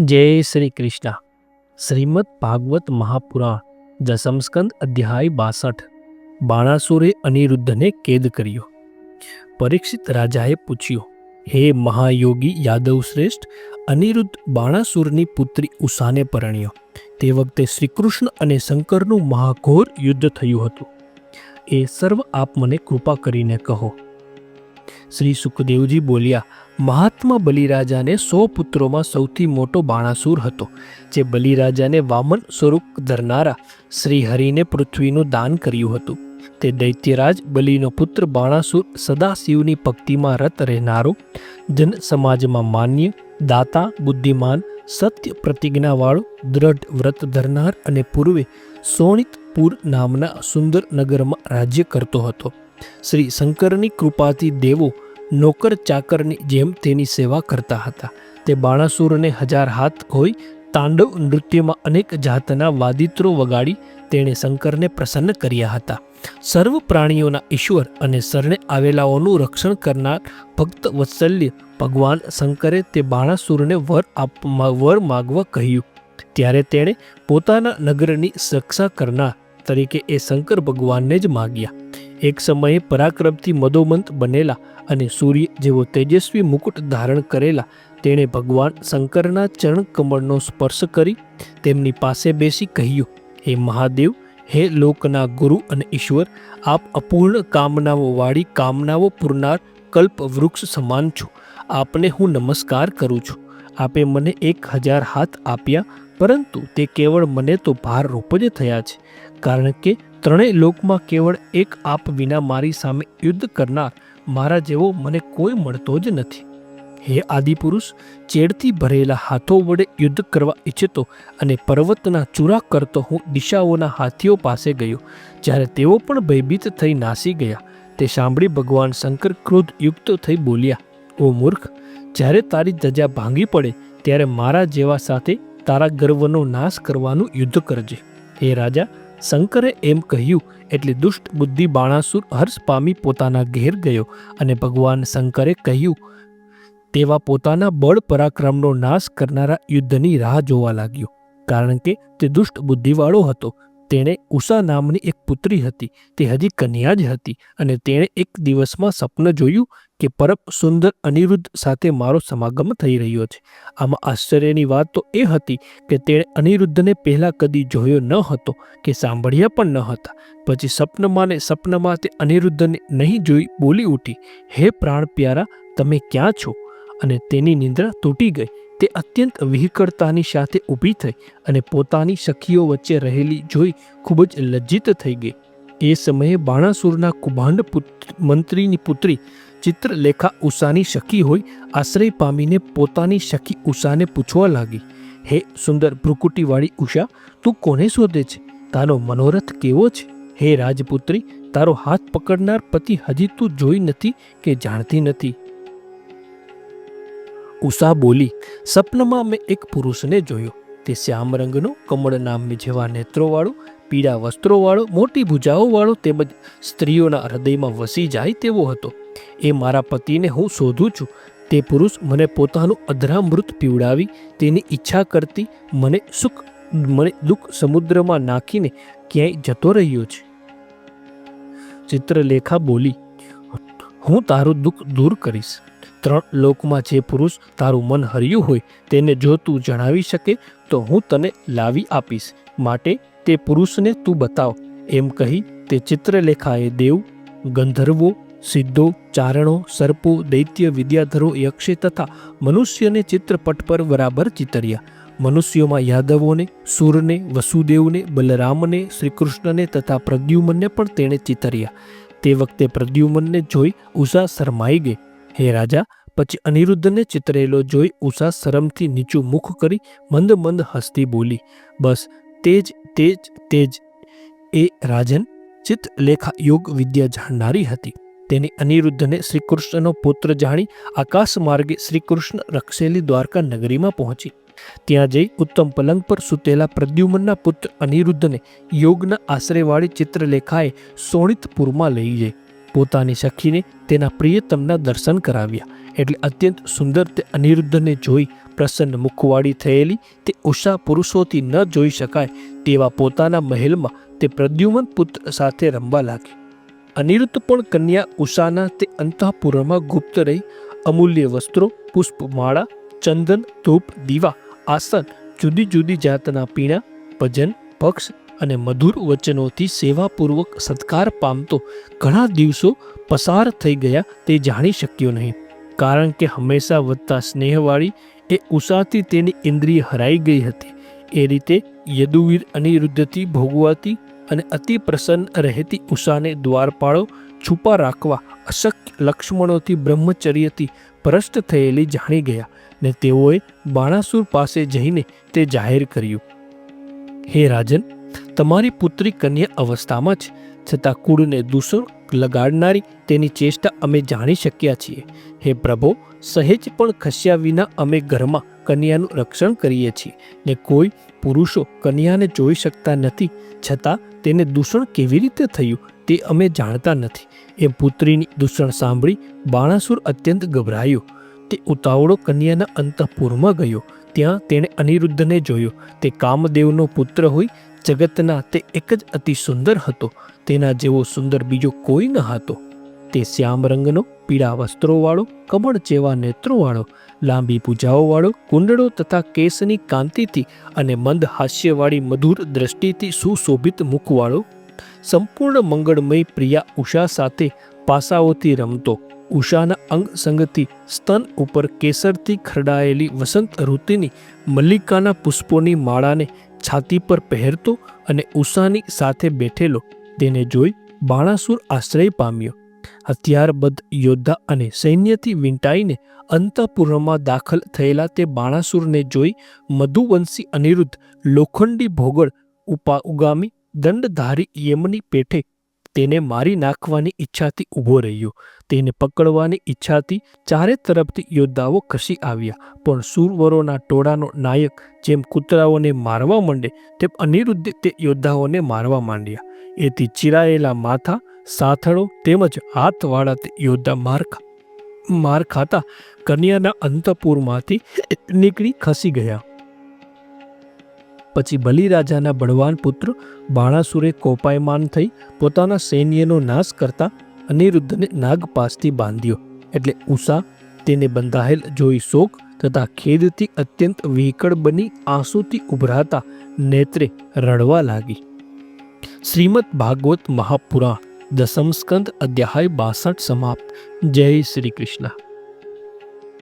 જય શ્રી કૃષ્ણ. શ્રીમદ ભાગવત મહાપુરાણ, દસમસ્કંદ અધ્યાય બાસઠ. બાણાસુરે અનિરુદ્ધને કેદ કર્યો. પરીક્ષિત રાજાએ પૂછ્યું, હે મહાયોગી યાદવ શ્રેષ્ઠ, અનિરુદ્ધ બાણાસુરની પુત્રી ઉષાને પરણ્યો. તે વખતે શ્રીકૃષ્ણ અને શંકરનું મહાઘોર યુદ્ધ થયું હતું. એ સર્વ આપ મને કૃપા કરીને કહો. શ્રી સુખદેવજી બોલ્યા મહાત્મા બલિરાજાને સો પુત્રોમાં સૌથી મોટો બાણાસુર હતો, જે બલિરાજાને વામન સ્વરૂપ ધરનારા શ્રી હરિને પૃથ્વીનું દાન કર્યું હતું. તે દૈત્યરાજ બલિનો પુત્ર બાણાસુર સદાશિવની ભક્તિમાં રત રહેનારો, જન સમાજમાં માન્ય, દાતા, બુદ્ધિમાન, સત્ય પ્રતિજ્ઞાવાળો, દ્રઢ વ્રત ધરનાર અને પૂર્વે સોણિતપુર નામના સુંદર નગરમાં રાજ્ય કરતો હતો. શ્રી શંકરની કૃપાથી દેવો નોકર ચાકરની જેમ તેની સેવા કરતા હતા. તે બાણાસુરને હજાર હાથ હોય તાંડવ નૃત્યમાં અનેક જાતના વાદિત્રો વગાડી તેણે શંકરને પ્રસન્ન કર્યા હતા. સર્વ પ્રાણીઓના ઈશ્વર અને શરણે આવેલાઓનું રક્ષણ કરનાર ભક્ત વત્સલ્ય ભગવાન શંકરે તે બાણાસુરને વર આપવા વર માગવા કહ્યું. ત્યારે તેણે પોતાના નગરની રક્ષા કરનાર તરીકે એ શંકર ભગવાનને જ માગ્યા. એક સમયે પરાક્રમથી મદોમંત બનેલા અને સૂર્ય જેવો તેજસ્વી મુકુટ ધારણ કરેલા, તેણે ભગવાન શંકરના ચરણ કમળનો સ્પર્શ કરી તેમની પાસે બેસી કહ્યું, હે મહાદેવ, હે લોકના ગુરુ અને ઈશ્વર, આપ અપૂર્ણ કામનાઓવાળી કામનાઓ પૂરનાર કલ્પ વૃક્ષ સમાન છો. આપને હું નમસ્કાર કરું છું. આપે મને એક હજાર હાથ આપ્યા, પરંતુ તે કેવળ મને તો ભારરૂપ જ થયા છે. કારણ કે ત્રણેય લોકમાં કેવળ એક આપ વિના મારી સામે યુદ્ધ કરનાર મારા જેવો મને કોઈ મળતો જ નથી. હે આદિપુરુષ, ચેડથી ભરેલા હાથો વડે યુદ્ધ કરવા ઈચ્છતો અને પર્વતના ચૂરા કરતો હું દિશાઓના હાથીઓ પાસે ગયો, જ્યારે તેઓ પણ ભયભીત થઈ નાસી ગયા. તે સાંભળી ભગવાન શંકર ક્રોધ યુક્ત થઈ બોલ્યા, ઓ મૂર્ખ, જ્યારે તારી ધજા ભાંગી પડે, ત્યારે મારા જેવા સાથે તારા ગર્વનો નાશ કરવાનું યુદ્ધ કરજે. હે રાજા શંકરે એમ કહ્યું, એટલે દુષ્ટ બુદ્ધિ બાણાસુર હર્ષ પામી પોતાના ઘેર ગયો અને ભગવાન શંકરે કહ્યું, તેવા પોતાના બળ પરાક્રમનો નાશ કરનારા યુદ્ધની રાહ જોવા લાગ્યો, કારણ કે તે દુષ્ટ બુદ્ધિવાળો હતો. તેણે ઉષા નામની એક પુત્રી હતી. તે હજી કન્યા જ હતી અને તેણે એક દિવસમાં સ્વપ્ન જોયું કે પરમ સુંદર અનિરુદ્ધ સાથે મારો સમાગમ થઈ રહ્યો છે. આમાં આશ્ચર્યની વાત તો એ હતી કે તેણે અનિરુદ્ધને પહેલાં કદી જોયો ન હતો કે સાંભળ્યા પણ ન હતા. પછી સપનમાં ને સપનમાં તે અનિરુદ્ધને નહીં જોઈ બોલી ઉઠી, હે પ્રાણ પ્યારા તમે ક્યાં છો? અને તેની નિંદ્રા તૂટી ગઈ. તે અત્યંત વિહકળતાની સાથે ઊભી થઈ અને પોતાની સખીઓ વચ્ચે રહેલી જોઈ ખૂબ જ લજ્જિત થઈ ગઈ. એ સમયે બાણાસુરના કુભાંડ મંત્રીની પુત્રી ચિત્રલેખા ઉષાની સખી હોય આશ્રય પામીને પોતાની સખી ઉષાને પૂછવા લાગી, હે સુંદર ભ્રુકુટીવાળી ઉષા, તું કોને શોધે છે? તારો મનોરથ કેવો છે? હે રાજપુત્રી, તારો હાથ પકડનાર પતિ હજી તું જોઈ નથી કે જાણતી નથી. ઉષા બોલી, સપનમાં મેં એક પુરુષને જોયો. તે શ્યામ રંગનો, કમળ નામની જેવા નેત્રોવાળો, પીળા વસ્ત્રોવાળો, મોટી ભુજાઓવાળો તેમજ સ્ત્રીઓના હૃદયમાં વસી જાય તેવો હતો. એ મારા પતિને હું શોધું છું. તે પુરુષ મને પોતાનું અધરામૃત પીવડાવી, તેની ઈચ્છા કરતી મને સુખ, મને દુઃખ સમુદ્રમાં નાખીને ક્યાંય જતો રહ્યો છે. ચિત્રલેખા બોલી, હું તારું દુઃખ દૂર કરીશ. ત્રણ લોકમાં જે પુરુષ તારું મન હર્યું હોય તેને જો તું જણાવી શકે તો હું તને લાવી આપીશ. માટે તે પુરુષને તું બતાવ. એમ કહી તે ચિત્રલેખાએ દેવ, ગંધર્વો, સિદ્ધો, ચારણો, સર્પો, દૈત્ય, વિદ્યાધરો, યક્ષે તથા મનુષ્યને ચિત્રપટ પર બરાબર ચિતર્યા. મનુષ્યોમાં યાદવોને, સુરને, વસુદેવને, બલરામને, શ્રીકૃષ્ણને તથા પ્રદ્યુમનને પણ તેણે ચિતર્યા. તે વખતે પ્રદ્યુમનને જોઈ ઉષા શરમાઈ ગઈ. હે રાજા, પછી અનિરુદ્ધને ચિતરેલો જોઈ ઉષા શરમથી નીચું મુખ કરી મંદ મંદ હસતી બોલી, બસ, તેજ તેજ તેજ. એ રાજન ચિત્તલેખા યોગ વિદ્યા જાણનારી હતી. તેની અનિરુદ્ધને શ્રીકૃષ્ણનો પુત્ર જાણી આકાશ માર્ગે શ્રીકૃષ્ણ રક્ષેલી દ્વારકા નગરીમાં પહોંચી. ત્યાં જઈ ઉત્તમ પલંગ પર સૂતેલા પ્રદ્યુમનના પુત્ર અનિરુદ્ધને યોગના આશ્રયવાળી ચિત્રલેખાએ સોણિતપુરમાં લઈ જઈ. પોતાની સખીને તેના પ્રિયતમના દર્શન કરાવ્યા. એટલે અત્યંત સુંદર તે અનિરુદ્ધને જોઈ પ્રસન્ન મુખવાળી થયેલી તે ઉષા પુરુષોથી ન જોઈ શકાય તેવા પોતાના મહેલમાં તે પ્રદ્યુમન પુત્ર સાથે રમવા લાગી. અનિરુદ્ધ પણ કન્યા ઉષાના તે અંતઃપુરમાં ગુપ્ત રહી. અમૂલ્ય વસ્ત્રો, પુષ્પમાળા, ચંદન, ધૂપ, દીવા, આસન જુદી જુદી જાતના પીણા, ભજન પક્ષ અને મધુર વચનોથી સેવાપૂર્વક સત્કાર પામતો ઘણા દિવસો પસાર થઈ ગયા તે જાણી શક્યો નહીં. કારણ કે હંમેશા વધતા સ્નેહવાળી એ ઉષાથી તેની ઇન્દ્રિય હરાઈ ગઈ હતી. એ રીતે યદુવીર અનિરુદ્ધથી ભોગવાતી અને અતિ પ્રસન્ન રહેતી ઉષાને દ્વારપાળો છુપા રાખવા અશક્ય લક્ષ્મણોથી બ્રહ્મચર્યથી ભ્રષ્ટ થયેલી જાણી ગયા ને તેઓએ બાણાસુર પાસે જઈને તે જાહેર કર્યું. હે રાજન તમારી પુત્રી કન્યા અવસ્થામાં જ, છતાં કુળને દૂષણ લગાડનારી તેની ચેષ્ટા અમે જાણી શક્યા છીએ. હે પ્રભો, સહેજ પણ ખસ્યા વિના અમે ઘરમાં કન્યાનું રક્ષણ કરીએ છીએ, ને કોઈ પુરુષો કન્યાને જોઈ શકતા નથી, છતાં તેને દૂષણ કેવી રીતે થયું તે અમે જાણતા નથી. એ પુત્રીની દૂષણ સાંભળી બાણાસુર અત્યંત ગભરાયો. તે ઉતાવળો કન્યાના અંતઃપુરમાં ગયો. ત્યાં તેણે અનિરુદ્ધને જોયો. તે કામદેવનો પુત્ર હોય જગતના તે એક જ અતિ સુંદર હતો. તેના જેવો સુંદર બીજો કોઈ ન હતો. તે શ્યામ રંગનો, પીળા વસ્ત્રોવાળો, કમળ જેવા નેત્રોવાળો, લાંબી પૂજાઓવાળો કુંડળો તથા કેસની કાંતિથી અને મંદ હાસ્યવાળી મધુર દ્રષ્ટિથી સુશોભિત મુખવાળો. સંપૂર્ણ મંગળમય પ્રિયા ઉષા સાથે પાસાઓથી રમતો. ઉષાના અંગ સંગથી સ્તન ઉપર કેસરથી ખરડાયેલી વસંત ઋતુની મલ્લિકાના પુષ્પોની માળાને છાતી પર પહેરતો અને ઉષાની સાથે બેઠેલો તેને જોઈ બાણાસુર આશ્રય પામ્યો. હથિયારબદ્ધ યોદ્ધા અને સૈન્યથી વીંટાઈને અંતઃપુરમાં દાખલ થયેલા તે બાણાસુરને જોઈ મધુવંશી અનિરુદ્ધ લોખંડી ભોગળ ઉપા ઉગામી દંડધારી યમની પેઠે તેને મારી નાખવાની ઈચ્છાથી ઊભો રહ્યો. તેને પકડવાની ઈચ્છાથી ચારે તરફથી યોદ્ધાઓ ખસી આવ્યા, પણ સુરવરોના ટોળાનો નાયક જેમ કૂતરાઓને મારવા માંડે, તેમ અનિરુદ્ધે તે યોદ્ધાઓને મારવા માંડ્યા. એથી ચિરાયેલા માથા, સાથળો તેમજ હાથવાળા તે યોદ્ધા માર માર ખાતા કન્યાના અંતપુરમાંથી નીકળી ખસી ગયા. પછી બલિરાજાના બળવાન પુત્ર બાણાસુરે કોપાયમાન થઈ પોતાના સૈન્યનો નાશ કરતા અનિરુદ્ધને નાગપાસથી બાંધ્યો એટલે ઉષા તેને બંધાયેલ જોઈ શોક તથા ખેદથી અત્યંત વિકળ બની આંસુથી ઉભરાતા નેત્રે રડવા લાગી. શ્રીમદ ભાગવત મહાપુરાણ દસમ સ્કંદ અધ્યાય બાસઠ સમાપ્ત. જય શ્રી કૃષ્ણ.